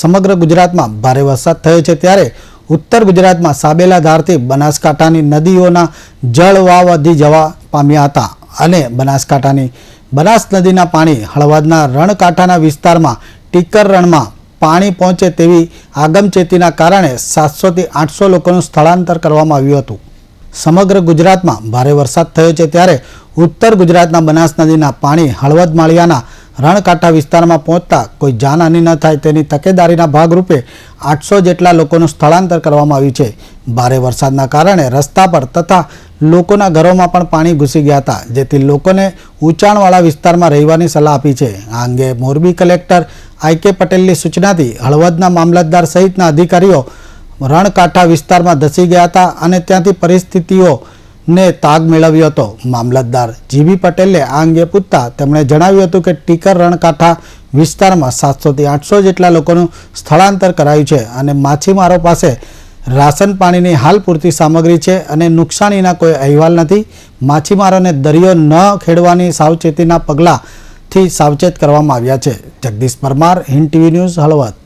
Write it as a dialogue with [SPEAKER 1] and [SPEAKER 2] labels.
[SPEAKER 1] સમગ્ર ગુજરાતમાં ભારે વરસાદ થયો છે ત્યારે ઉત્તર ગુજરાતમાં સાબેલા ધારથી બનાસકાંઠાની નદીઓના જળવાવ વધી જવા પામ્યા હતા અને બનાસકાંઠાની બનાસ નદીના પાણી હળવદના રણકાંઠાના વિસ્તારમાં ટીકર રણમાં પાણી પહોંચે તેવી આગમચેતીના કારણે સાતસોથી આઠસો લોકોનું સ્થળાંતર કરવામાં આવ્યું હતું. સમગ્ર ગુજરાતમાં ભારે વરસાદ થયો છે ત્યારે ઉત્તર ગુજરાતના બનાસ નદીના પાણી હળવદ માળિયાના રણકાંઠા વિસ્તારમાં પહોંચતા કોઈ જાનહાનિ ન થાય તેની તકેદારીના ભાગરૂપે આઠસો જેટલા લોકોનું સ્થળાંતર કરવામાં આવ્યું છે. ભારે વરસાદના કારણે રસ્તા પર તથા લોકોના ઘરોમાં પણ પાણી ઘૂસી ગયા હતા, જેથી લોકોને ઊંચાણવાળા વિસ્તારમાં રહેવાની સલાહ આપી છે. આ અંગે મોરબી કલેક્ટર આઈ કે પટેલની સૂચનાથી હળવદના મામલતદાર સહિતના અધિકારીઓ રણકાંઠા વિસ્તારમાં ધસી ગયા હતા અને ત્યાંથી પરિસ્થિતિઓ ને તાગ મેળવ્યો હતો. મામલતદાર જીબી પટેલે આ અંગે પૂછતા તેમણે જણાવ્યું હતું કે ટીકર રણકાંઠા વિસ્તારમાં સાતસોથી આઠસો જેટલા લોકોનું સ્થળાંતર કરાયું છે અને માછીમારો પાસે રાશન પાણીની હાલ પૂરતી સામગ્રી છે અને નુકસાનીના કોઈ અહેવાલ નથી. માછીમારોને દરિયો ન ખેડવાની સાવચેતીના પગલાંથી સાવચેત કરવામાં આવ્યા છે. Jagdish Parmar, Hind TV news Halvad.